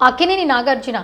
అక్కినేని నాగార్జున.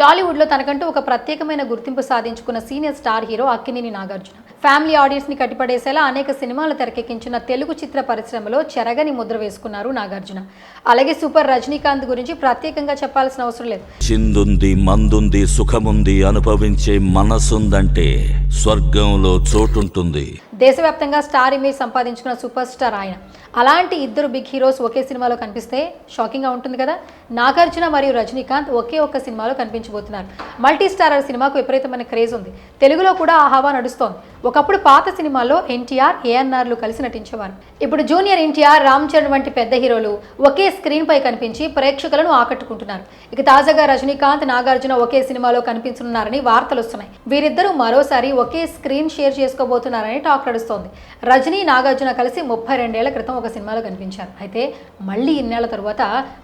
టాలీవుడ్లో తనకంటూ ఒక ప్రత్యేకమైన గుర్తింపు సాధించుకున్న senior star hero Akkineni Nagarjuna. Family ఆడియన్స్ని కట్టిపడేసేలా అనేక సినిమాలు తెరకెక్కించిన తెలుగు చిత్ర పరిశ్రమలో చెరగని ముద్ర వేసుకున్నారు నాగార్జున. అలాగే సూపర్ రజనీకాంత్ గురించి ప్రత్యేకంగా చెప్పాల్సిన అవసరం లేదు. చిందుంది మందుంది సుఖముంది అనుభవించే మనసుందంటే స్వర్గంలో చోటుంటుంది. దేశవ్యాప్తంగా స్టార్ ఇమేజ్ సంపాదించుకున్న సూపర్ స్టార్ ఆయన. అలాంటి ఇద్దరు బిగ్ హీరోస్ ఒకే సినిమాలో కనిపిస్తే షాకింగ్గా ఉంటుంది కదా? నాగార్జున మరియు రజనీకాంత్ ఒకే ఒక్క సినిమాలో కనిపించబోతున్నారు. మల్టీ స్టారర్ సినిమాకు విపరీతమైన క్రేజ్ ఉంది. తెలుగులో కూడా ఆ హవా నడుస్తోంది. ఒకప్పుడు పాత సినిమాల్లో ఎన్టీఆర్ ఏఎన్ఆర్లు కలిసి నటించేవారు. ఇప్పుడు జూనియర్ ఎన్టీఆర్ రామ్ చరణ్ వంటి పెద్ద హీరోలు ఒకే స్క్రీన్ పై కనిపించి ప్రేక్షకులను ఆకట్టుకుంటున్నారు. ఇక తాజాగా రజనీకాంత్ నాగార్జున ఒకే సినిమాలో కనిపించనున్నారని వార్తలు వస్తున్నాయి. వీరిద్దరూ మరోసారి ఒకే స్క్రీన్ షేర్ చేసుకోబోతున్నారని టాక్ నడుస్తోంది. రజనీ నాగార్జున కలిసి ముప్పై రెండేళ్ళ క్రితం ఒక సినిమాలో కనిపించారు. అయితే మళ్ళీ ఇన్నేళ్ళ తరువాత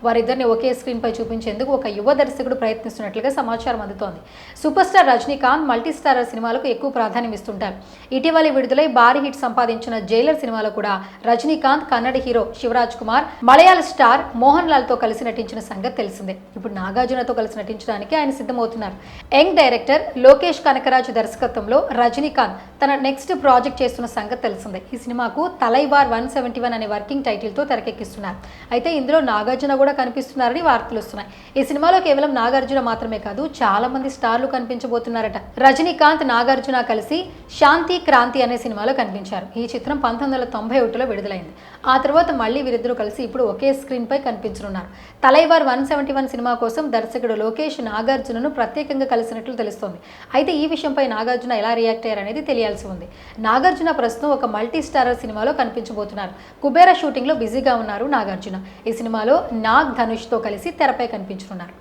వారిద్దరిని ఒకే స్క్రీన్ పై చూపించేందుకు ఒక యువ దర్శకుడు ప్రయత్నిస్తున్నట్లుగా సమాచారం అందుతోంది. సూపర్ స్టార్ రజనీకాంత్ మల్టీస్టారర్ సినిమాలకు ఎక్కువ ప్రాధాన్యం ఇస్తుంటారు. ఇటీవల విడుదలై భారీ హిట్ సంపాదించిన జైలర్ సినిమాలో కూడా రజనీకాంత్ కన్నడ హీరో శివరాజ్ కుమార్ మలయాళ స్టార్ మోహన్ లాల్తో కలిసి నటించిన సంగతి తెలిసిందే. ఇప్పుడు నాగార్జునతో కలిసి నటించడానికి ఆయన సిద్ధమవుతున్నారు. యంగ్ డైరెక్టర్ లోకేష్ కనకరాజు దర్శకత్వంలో రజనీకాంత్ తన నెక్స్ట్ ప్రాజెక్ట్ చేస్తున్న సంగతి తెలిసిందే. ఈ సినిమాకు తలైవార్ వన్ సెవెంటీ వన్ అనే వర్కింగ్ టైటిల్తో తెరకెక్కిస్తున్నారు. అయితే ఇందులో నాగార్జున కూడా కనిపిస్తున్నారని వార్తలు వస్తున్నాయి. ఈ సినిమాలో కేవలం నాగార్జున మాత్రమే కాదు చాలా మంది స్టార్లు కనిపించబోతున్నారట. రజనీకాంత్ నాగార్జున కలిసి శాంతి క్రాంతి అనే సినిమాలో కనిపించారు. ఈ చిత్రం పంతొమ్మిది వందల తొంభై ఒకటిలో విడుదలైంది. ఆ తర్వాత మళ్ళీ వీరిద్దరూ కలిసి ఇప్పుడు ఒకే స్క్రీన్పై కనిపించనున్నారు. తలైవార్ వన్ సెవెంటీ వన్ సినిమా కోసం దర్శకుడు లోకేష్ నాగార్జునను ప్రత్యేకంగా కలిసినట్లు తెలుస్తోంది. అయితే ఈ విషయంపై నాగార్జున ఎలా రియాక్ట్ అయ్యారనేది తెలియాల్సి ఉంది. నాగార్జున ప్రస్తుతం ఒక మల్టీ స్టారర్ సినిమాలో కనిపించబోతున్నారు. కుబేర షూటింగ్లో బిజీగా ఉన్నారు నాగార్జున. ఈ సినిమాలో నాగ్ ధనుష్తో కలిసి తెరపై కనిపించనున్నారు.